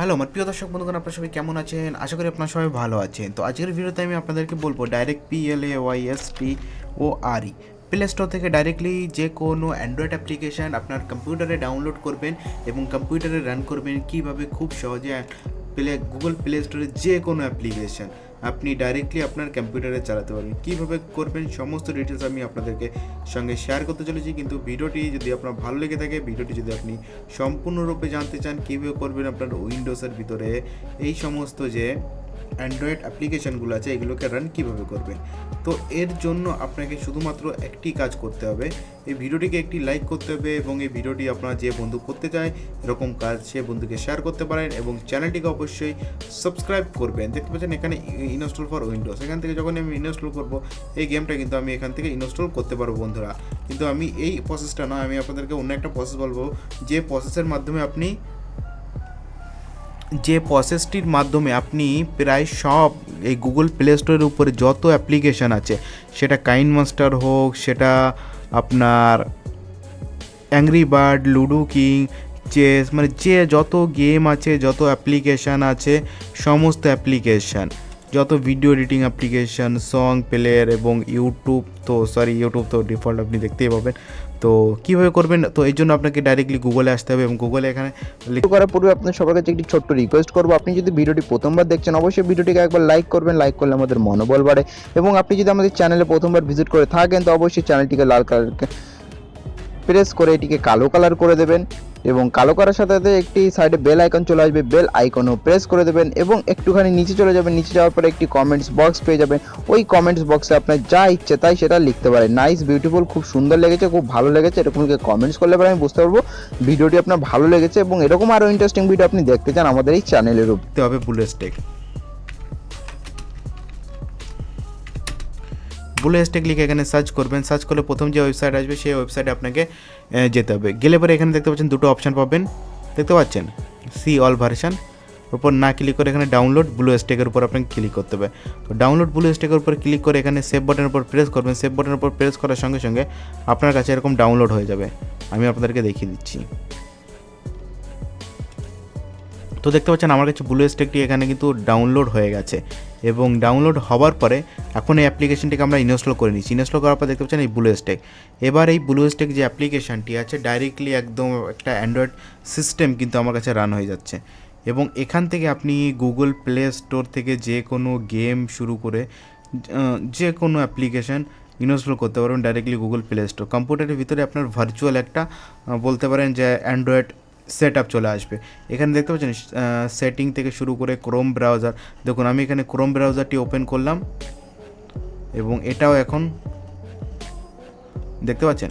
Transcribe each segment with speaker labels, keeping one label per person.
Speaker 1: Hello আমার প্রিয় দর্শক বন্ধুগণ, আপনারা সবাই কেমন আছেন? আশা করি আপনারা সবাই ভালো আছেন। তো আজকের ভিডিওতে আমি আপনাদেরকে বলব direct P L A Y S T O R E play store থেকে ডাইরেক্টলি যে কোনো অ্যান্ড্রয়েড অ্যাপ্লিকেশান আপনার কম্পিউটারে ডাউনলোড করবেন এবং কম্পিউটারে রান করবেন কীভাবে খুব সহজে প্লে গুগল প্লে স্টোরে যে কোনো অ্যাপ্লিকেশান আপনি ডাইরেক্টলি আপনার কম্পিউটারে চালাতে পারবেন। কীভাবে করবেন সমস্ত ডিটেলস আমি আপনাদেরকে সঙ্গে শেয়ার করতে চলেছি, কিন্তু ভিডিওটি যদি আপনার ভালো লেগে থাকে, ভিডিওটি যদি আপনি সম্পূর্ণরূপে জানতে চান কীভাবে করবেন আপনার উইন্ডোজের ভিতরে, এই সমস্ত যে অ্যান্ড্রয়েড অ্যাপ্লিকেশানগুলো আছে, এগুলোকে রান কীভাবে করবেন তো এর জন্য আপনাকে শুধুমাত্র একটি কাজ করতে হবে, এই ভিডিওটিকে একটি লাইক করতে হবে এবং এই ভিডিওটি আপনার যে বন্ধু করতে চায়, এরকম কাজ সে বন্ধুকে শেয়ার করতে পারেন এবং চ্যানেলটিকে অবশ্যই সাবস্ক্রাইব করবেন। দেখতে পাচ্ছেন এখানে ইনস্টল ফর উইন্ডোজ এখান থেকে যখন আমি ইনস্টল করব, এই গেমটা কিন্তু আমি এখান থেকে ইনস্টল করতে পারব বন্ধুরা। কিন্তু আমি এই প্রসেসটা না আমি আপনাদেরকে অন্য একটা প্রসেস বলব, যে প্রসেসের মাধ্যমে আপনি যে প্রসেসটির মাধ্যমে আপনি প্রায় সব এই গুগল প্লে স্টোরের উপরে যত অ্যাপ্লিকেশান আছে, সেটা কাইন মাস্টার হোক, সেটা আপনার angry bird Ludo King chess মানে যে যত গেম আছে, যত অ্যাপ্লিকেশান আছে, সমস্ত অ্যাপ্লিকেশান যত video editing application song player এবং ইউটিউব তো সরি ইউটিউব তো ডিফল্ট আপনি দেখতেই পাবেন। তো কীভাবে করবেন? তো এই জন্য আপনাকে ডাইরেক্টলি গুগলে আসতে হবে এবং গুগলে এখানে লিখ-
Speaker 2: শুরু করার পূর্বে আপনার সবার কাছে একটি ছোট্ট রিকোয়েস্ট করব। আপনি যদি ভিডিওটি প্রথমবার দেখছেন, অবশ্যই ভিডিওটিকে একবার লাইক করবেন। লাইক করলে আমাদের মনোবল বাড়ে এবং আপনি যদি আমাদের চ্যানেলে প্রথমবার ভিজিট করে থাকেন, তো অবশ্যই চ্যানেলটিকে লাল কালার প্রেস করে এটিকে কালো কালার করে দেবেন। এবং কালো করার সাথে সাথে একটি সাইডে বেল আইকন চলে আসবে, বেল আইকনও প্রেস করে দেবেন এবং একটুখানি নিচে চলে যাবেন, নিচে যাওয়ার পরে একটি কমেন্টস বক্স পেয়ে যাবেন। ওই কমেন্টস বক্সে আপনার যা ইচ্ছে তাই সেটা লিখতে পারেন। নাইস বিউটিফুল খুব সুন্দর লেগেছে, খুব ভালো লেগেছে এরকম কমেন্টস করলে পরে আমি বুঝতে পারব ভিডিওটি আপনার ভালো লেগেছে এবং এরকম আরও ইন্টারেস্টিং ভিডিও আপনি দেখতে চান আমাদের এই চ্যানেলের উপর।
Speaker 1: হবে বুলে স্টেক বুলে স্টেক লিখে এখানে সার্চ করবেন। সার্চ করলে প্রথম যে ওয়েবসাইট আসবে, সেই ওয়েবসাইটে আপনাকে যেতে হবে। গেলে পরে এখানে দেখতে পাচ্ছেন দুটো অপশান পাবেন। দেখতে পাচ্ছেন? সি অল ভার্সান উপর না ক্লিক করে এখানে ডাউনলোড ব্লু স্টেকের উপর আপনাকে ক্লিক করতে হবে। তো ডাউনলোড ব্লু স্টেকের উপর ক্লিক করে এখানে সেভ বাটনের উপর প্রেস করবেন। সেভ বাটনের উপর প্রেস করার সঙ্গে সঙ্গে আপনার কাছে এরকম ডাউনলোড হয়ে যাবে। আমি আপনাদেরকে দেখিয়ে দিচ্ছি। তো দেখতে পাচ্ছেন আমার কাছে ব্লু স্টেকটি এখানে কিন্তু ডাউনলোড হয়ে গেছে। এবং ডাউনলোড হওয়ার পরে এখন এই অ্যাপ্লিকেশনটিকে আমরা ইনস্টল করে নিচ্ছি। ইনস্টল করার পর দেখতে পাচ্ছেন এই ব্লু স্টেক এবার এই ব্লু স্টেক যে অ্যাপ্লিকেশনটি আছে ডাইরেক্টলি একদম একটা অ্যান্ড্রয়েড সিস্টেম কিন্তু আমার কাছে রান হয়ে যাচ্ছে। এবং এখান থেকে আপনি গুগল প্লে স্টোর থেকে যে কোনো গেম শুরু করে যে কোনো অ্যাপ্লিকেশন ইনস্টল করতে পারবেন ডাইরেক্টলি গুগল প্লে স্টোর কম্পিউটারের ভিতরে আপনার ভার্চুয়াল একটা বলতে পারেন যে অ্যান্ড্রয়েড সেট আপ চলে আসবে। এখানে দেখতে পাচ্ছেন সেটিং থেকে শুরু করে ক্রোম ব্রাউজার দেখুন, আমি এখানে ক্রোম ব্রাউজারটি ওপেন করলাম এবং এটাও এখন দেখতে পাচ্ছেন,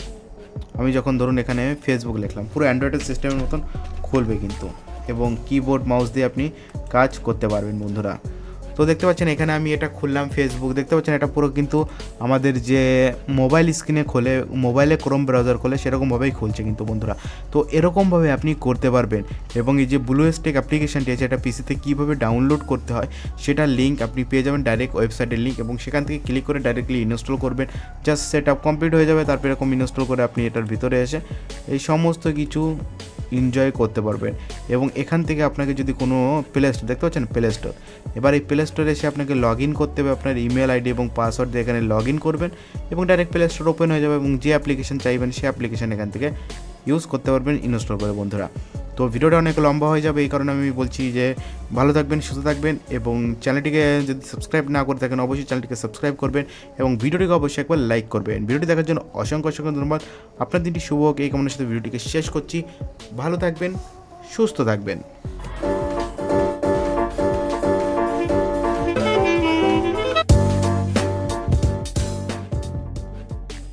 Speaker 1: আমি যখন ধরুন এখানে ফেসবুক লিখলাম, পুরো অ্যান্ড্রয়েডের সিস্টেমের মতন খুলবে কিন্তু এবং কিবোর্ড মাউস দিয়ে আপনি কাজ করতে পারবেন বন্ধুরা। তো দেখতে পাচ্ছেন, এখানে আমি এটা খুললাম ফেসবুক দেখতে পাচ্ছেন, এটা পুরো কিন্তু আমাদের যে মোবাইল স্ক্রিনে খোলে মোবাইলে ক্রোম ব্রাউজার খোলে, সেরকমভাবেই খুলছে কিন্তু বন্ধুরা। তো এরকমভাবে আপনি করতে পারবেন। এবং এই যে ব্লু স্টেক অ্যাপ্লিকেশনটি আছে, এটা পিসিতে কীভাবে ডাউনলোড করতে হয় সেটার লিঙ্ক আপনি পেয়ে যাবেন ডাইরেক্ট ওয়েবসাইটের লিঙ্ক এবং সেখান থেকে ক্লিক করে ডাইরেক্টলি ইনস্টল করবেন। জাস্ট সেট আপ কমপ্লিট হয়ে যাবে, তারপর এরকম ইনস্টল করে আপনি এটার ভিতরে এসে এই সমস্ত কিছু এনজয় করতে পারবেন। এবং এখান থেকে আপনাকে যদি কোনো প্লে স্টোর দেখতে পাচ্ছেন? প্লে স্টোর এবার এই প্লে স্টোরে এসে আপনাকে লগ ইন করতে হবে আপনার ইমেল আইডি এবং পাসওয়ার্ড দিয়ে এখানে লগ ইন করবেন এবং ডাইরেক্ট প্লে স্টোর ওপেন হয়ে যাবে এবং যে অ্যাপ্লিকেশন চাইবেন সেই অ্যাপ্লিকেশন এখান থেকে ইউজ করতে পারবেন ইনস্টল করে বন্ধুরা। তো ভিডিওটা অনেক লম্বা হয়ে যাবে, এই কারণে আমি বলছি যে ভালো থাকবেন, সুস্থ থাকবেন এবং চ্যানেলটিকে যদি সাবস্ক্রাইব না করে থাকেন, অবশ্যই চ্যানেলটিকে সাবস্ক্রাইব করবেন এবং ভিডিওটিকে অবশ্যই একবার লাইক করবেন। ভিডিওটি দেখার জন্য অসংখ্য অসংখ্য ধন্যবাদ। আপনার দিনটি শুভ হোক, এই কামনার সাথে ভিডিওটিকে শেষ করছি। ভালো থাকবেন, সুস্থ থাকবেন।